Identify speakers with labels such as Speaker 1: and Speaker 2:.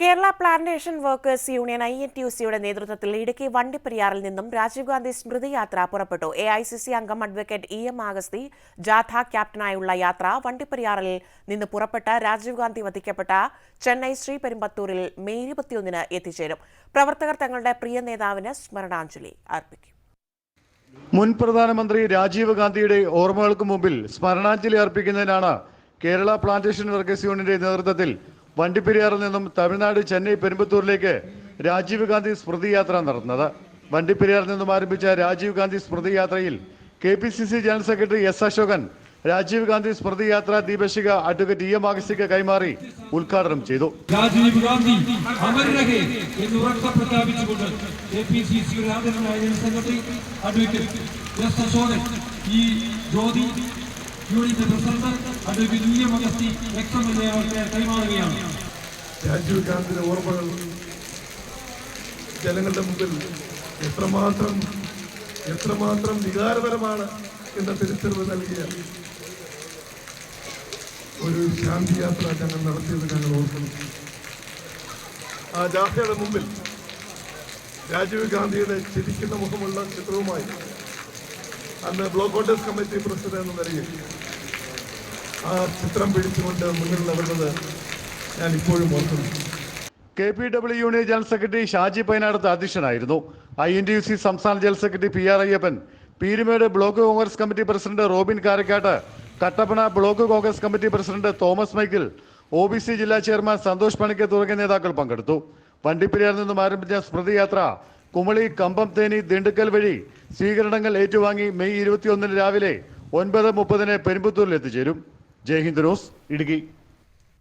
Speaker 1: Kerala plantation workers union I N T U സിയുടെ നേതൃത്വത്തിൽ ഇടുക്കി വണ്ടിപ്പെരിയാറിൽ നിന്നും രാജീവ് ഗാന്ധി സ്മൃതി യാത്ര പുറപ്പെട്ടു. എ ഐ സി സി അംഗം അഡ്വക്കേറ്റ് ഇ എം ആഗസ്തി ജാഥ ക്യാപ്റ്റനായുള്ള യാത്ര വണ്ടിപ്പെരിയാറിൽ നിന്ന് പുറപ്പെട്ട രാജീവ് ഗാന്ധി വധിക്കപ്പെട്ട ചെന്നൈ ശ്രീ പെരുമ്പത്തൂരിൽ മെയ് ഇരുപത്തിയൊന്നിന് എത്തിച്ചേരും. പ്രവർത്തകർ തങ്ങളുടെ പ്രിയ നേതാവിന് സ്മരണാഞ്ജലി അർപ്പിക്കും.
Speaker 2: മുൻ പ്രധാനമന്ത്രി രാജീവ് ഗാന്ധിയുടെ ഓർമ്മകൾക്ക് മുമ്പിൽ സ്മരണാഞ്ജലി അർപ്പിക്കുന്നതിനാണ് കേരള പ്ലാന്റേഷൻ വർക്കേഴ്സ് യൂണിയന്റെ നേതൃത്വത്തിൽ വണ്ടിപ്പെരിയാറിൽ നിന്നും തമിഴ്നാട് ചെന്നൈ പെരുമ്പത്തൂരിലേക്ക് രാജീവ് ഗാന്ധി സ്മൃതി യാത്ര നടന്നത്. വണ്ടിപ്പെരിയാറിൽ നിന്നും ആരംഭിച്ച രാജീവ് ഗാന്ധി സ്മൃതി യാത്രയിൽ K P C C general secretary S Asokan Rajiv Gandhi സ്മൃതി യാത്ര ദീപശിക അഡ്വക്കേറ്റ് ഇ എം ആഗസ്റ്റിക്ക് കൈമാറി ഉദ്ഘാടനം ചെയ്തു.
Speaker 3: രാജീവ് ഗാന്ധി അമരരഹേ എന്ന് പ്രഖ്യാപിച്ചുകൊണ്ട് secretary advocate E Jyothi unit president advocate V Augusty ex M L A അവർക്ക് കൈമാറുകയാണ്.
Speaker 4: രാജീവ് ഗാന്ധിയുടെ ഓർമ്മകൾ ജനങ്ങളുടെ മുമ്പിൽ എത്രമാത്രം എത്രമാത്രം വികാരപരമാണ് എന്ന തിരിച്ചറിവ് നൽകിയ ഒരു ശാന്തി യാത്ര ഞങ്ങൾ നടത്തിയത് ഞങ്ങൾ ഓർക്കുന്നു. ആ ജാഥയുടെ മുമ്പിൽ രാജീവ് ഗാന്ധിയുടെ ചിരിക്കുന്ന മുഖമുള്ള ചിത്രവുമായി അന്ന് ബ്ലോക്ക് കോൺഗ്രസ് കമ്മിറ്റി പ്രസിഡന്റ് എന്ന നിലയിൽ ആ ചിത്രം പിടിച്ചുകൊണ്ട് മുന്നിൽ നടന്നത് ഞാൻ ഇപ്പോഴും ഓർക്കുന്നു.
Speaker 2: K P W union general secretary Shaji Painadath അധ്യക്ഷനായിരുന്നു. I N T U C സംസ്ഥാന general secretary P R Ayyappan Peerumedu block Congress committee president Robin Karakkattu Kattappana block Congress committee president Thomas Michael O B C ജില്ലാ chairman Santhosh Panicker തുടങ്ങിയ നേതാക്കൾ പങ്കെടുത്തു. വണ്ടിപ്പെരിയാറിൽ നിന്നും ആരംഭിച്ച സ്മൃതി യാത്ര കുമളി കമ്പം തേനി ദിണ്ടുക്കൽ വഴി സ്വീകരണങ്ങൾ ഏറ്റുവാങ്ങി മെയ് ഇരുപത്തിയൊന്നിന് രാവിലെ ഒൻപത് മുപ്പതിന് പെരുമ്പത്തൂരിൽ എത്തിച്ചേരും. ജയ് ഹിന്ദ് ന്യൂസ് ഇടുക്കി.